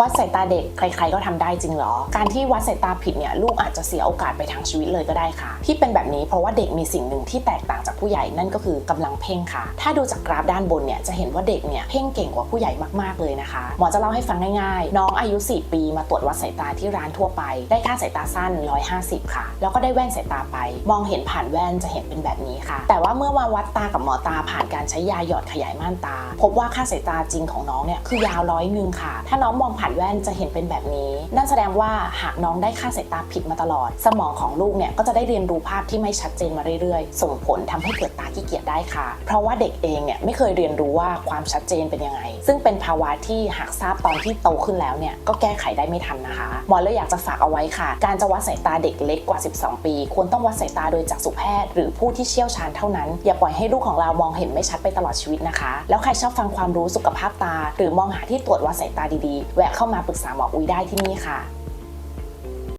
วัดสายตาเด็กใครๆก็ทำได้จริงเหรอ การที่วัดสายตาผิดเนี่ยลูกอาจจะเสียโอกาสไปทั้งชีวิตเลยก็ได้ค่ะ ที่เป็นแบบนี้เพราะว่าเด็กมีสิ่งหนึ่งที่แตกต่างจากผู้ใหญ่นั่นก็คือกำลังเพ่งค่ะ ถ้าดูจากกราฟด้านบนเนี่ยจะเห็นว่าเด็กเนี่ยเพ่งเก่งกว่าผู้ใหญ่มากๆเลยนะคะ หมอจะเล่าให้ฟังง่ายๆ น้องอายุ 4 ปีมาตรวจวัดสายตาที่ร้านทั่วไป ได้ค่าสายตาสั้น 150 ค่ะ แล้วก็ได้แว่นสายตาไป มองเห็นผ่านแว่นจะเห็นเป็นแบบนี้ค่ะ แต่ว่าเมื่อมาวัดตากับหมอตาผ่านการใช้ยาหยอดขยายม่านตา พบว่าค่าสายตาจริงของน้องเนี่ยคือยาวร้อยหนึ่งค่ะ ถ้าน้องมองผานแว่นจะเห็นเป็นแบบนี้ นั่นแสดงว่าหากน้องได้ค่าสายตาผิดมาตลอด สมองของลูกเนี่ยก็จะได้เรียนรู้ภาพที่ไม่ชัดเจนมาเรื่อยๆ ส่งผลทำให้เกิดตาขี้เกียจได้ค่ะ เพราะว่าเด็กเองเนี่ยไม่เคยเรียนรู้ว่าความชัดเจนเป็นยังไง ซึ่งเป็นภาวะที่หากทราบตอนที่โตขึ้นแล้วเนี่ยก็แก้ไขได้ไม่ทันนะคะหมอเลยอยากจะฝากเอาไว้ค่ะ การจะวัดสายตาเด็กเล็กกว่า 12 ปี ควรต้องวัดสายตาโดยจักษุแพทย์ หรือผู้ที่เชี่ยวชาญเท่านั้น อย่าปล่อยให้ลูกของเรามองเห็นไม่ชัดไปตลอดชีวิตนะคะ แล้วใครชอบฟังความรู้สุขภาพตา หรือมองหาที่ตรวจวัดสายตาดีๆแวะเข้ามาปรึกษาหมออุ้ยได้ที่นี่ค่ะ